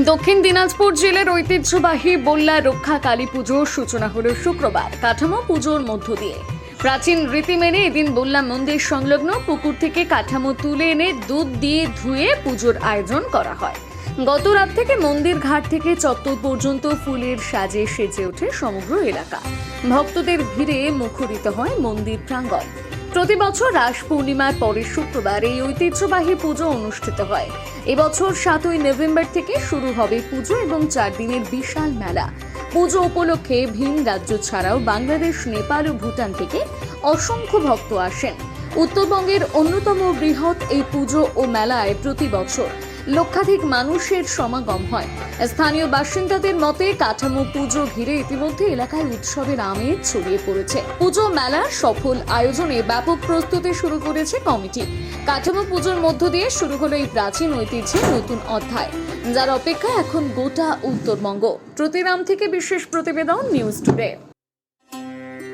দক্ষিণ দিনাজপুর জেলার ঐতিহ্যবাহী বল্লা রক্ষা কালী পুজোর সূচনা হল শুক্রবার। কাঠামো পুজোর মধ্য দিয়ে। প্রাচীন রীতি মেনে এদিন বল্লা মন্দির সংলগ্ন পুকুর থেকে কাঠামো তুলে এনে দুধ দিয়ে ধুয়ে পুজোর আয়োজন করা হয়। গত রাত থেকে মন্দির ঘাট থেকে চত্বর পর্যন্ত ফুলের সাজে সেজে ওঠে সমগ্র এলাকা। ভক্তদের ভিড়ে মুখরিত হয় মন্দির প্রাঙ্গণ। প্রতি বছর রাস পূর্ণিমার পরের শুক্রবার এই ঐতিহ্যবাহী পুজো অনুষ্ঠিত হয়। এবছর সাতই নভেম্বর থেকে শুরু হবে পুজো এবং চার দিনের বিশাল মেলা। পুজো উপলক্ষে ভিন রাজ্য ছাড়াও বাংলাদেশ, নেপাল ও ভুটান থেকে অসংখ্য ভক্ত আসেন। উত্তরবঙ্গের অন্যতম বৃহৎ এই পুজো ও মেলায় প্রতি বছর লক্ষাধিক মানুষের সমাগম হয়। স্থানীয় বাসিন্দাদের মতে কাঠামো পুজো ঘিরে ইতিমধ্যে এলাকায় উৎসবের আমেজ ছড়িয়ে পড়েছে। পুজো মেলার সফল আয়োজনে ব্যাপক প্রস্তুতি শুরু করেছে কমিটি। কাঠামো পুজোর মধ্য দিয়ে শুরু হলো এই প্রাচীন ঐতিহ্যের নতুন অধ্যায়, যার অপেক্ষা এখন গোটা উত্তরবঙ্গ। প্রতিরাম থেকে বিশেষ প্রতিবেদন নিউজ টুডে।